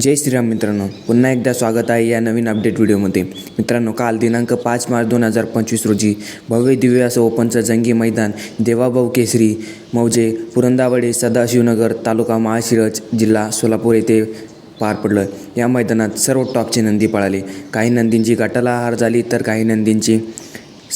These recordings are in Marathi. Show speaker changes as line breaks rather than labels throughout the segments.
जय श्रीराम मित्रांनो. पुन्हा एकदा स्वागत आहे या नवीन अपडेट व्हिडिओमध्ये. मित्रांनो काल दिनांक पाच मार्च दोन हजार पंचवीस रोजी भव्य दिव्य असं ओपनचं जंगी मैदान देवाभाऊ केसरी मौजे पुरंदावडे सदाशिवनगर तालुका महाशिरज जिल्हा सोलापूर येथे पार पडलं. या मैदानात सर्व टॉपचे नंदी पळाले. काही नंदींची गटाला हार झाली तर काही नंदींची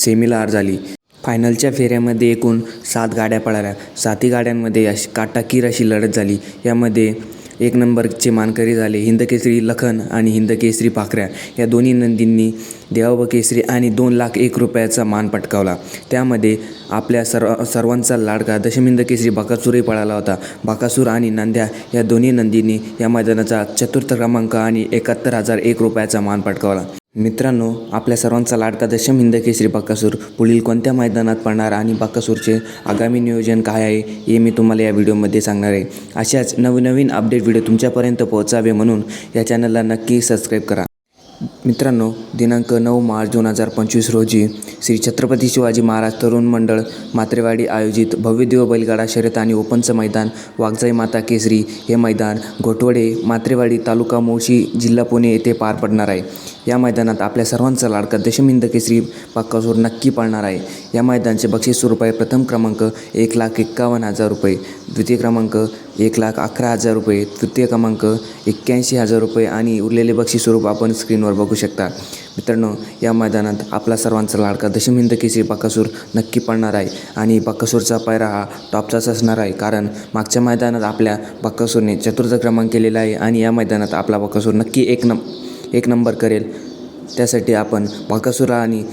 सेमीला हार झाली. फायनलच्या फेऱ्यामध्ये एकूण सात गाड्या पळाल्या. सातही गाड्यांमध्ये अशी काटाकीर अशी लढत झाली. यामध्ये एक नंबरचे मानकरी झाले. हिंदकेसरी लखन आणि हिंदकेसरी पाखऱ्या या दोन्ही नंदींनी देवाब केसरी आणि दोन लाख एक रुपयाचा मान पटकावला. त्यामध्ये आपल्या सर्व सर्वांचा लाडका दशमिंद केसरी बाकासूरही पळाला होता. बाकासूर आणि नांद्या या दोन्ही नंदींनी या मैदानाचा चतुर्थ क्रमांक आणि एकाहत्तर हजार एक रुपयाचा मान पटकावला. मित्रांनो आपल्या सर्वांचा लाडका दशम हिंद केसरी बाकासूर पुढील कोणत्या मैदानात पडणार आणि बाकासूरचे आगामी नियोजन काय आहे हे मी तुम्हाला या व्हिडिओमध्ये सांगणार आहे. अशाच नवनवीन अपडेट व्हिडिओ तुमच्यापर्यंत पोहोचावे म्हणून या चॅनलला नक्की सबस्क्राईब करा. मित्रांनो दिनांक नऊ मार्च दोन हजार पंचवीस रोजी श्री छत्रपती शिवाजी महाराज तरुण मंडळ मात्रेवाडी आयोजित भव्यदेव बैलगाडा शर्यत आणि ओपनचं मैदान वाघजाई माता केसरी हे मैदान घोटवडे मात्रेवाडी तालुका मोशी जिल्हा पुणे येथे पार पडणार आहे. या मैदानात आपल्या सर्वांचा लाडका दशमिंद केसरी बाक्कासूर नक्की पाळणार आहे. या मैदानाचे बक्षीस स्वरूप आहे प्रथम क्रमांक एक लाख एक्कावन्न हजार रुपये द्वितीय क्रमांक एक लाख अकरा हजार रुपये तृतीय क्रमांक एक्क्याऐंशी हजार रुपये आणि उरलेले बक्षीस स्वरूप आपण स्क्रीनवर बघू शकता. मित्रांनो या मैदानात आपला सर्वांचा लाडका दशमिंद केसरी बाकासूर नक्की पडणार आहे आणि बाकासूरचा पायरा हा टॉपचाच असणार आहे कारण मागच्या मैदानात आपल्या बाकासूरने चतुर्थ क्रमांक केलेला आहे आणि या मैदानात आपला बाकासूर नक्की एक नंबर एक नंबर करेल. त्यासाठी आपण बाकासुरा आणि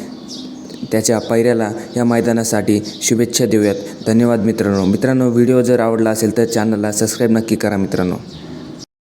त्याच्या पायऱ्याला या मैदानासाठी शुभेच्छा देऊयात. धन्यवाद मित्रांनो. मित्रांनो व्हिडिओ जर आवडला असेल तर चॅनलला सबस्क्राईब नक्की करा मित्रांनो.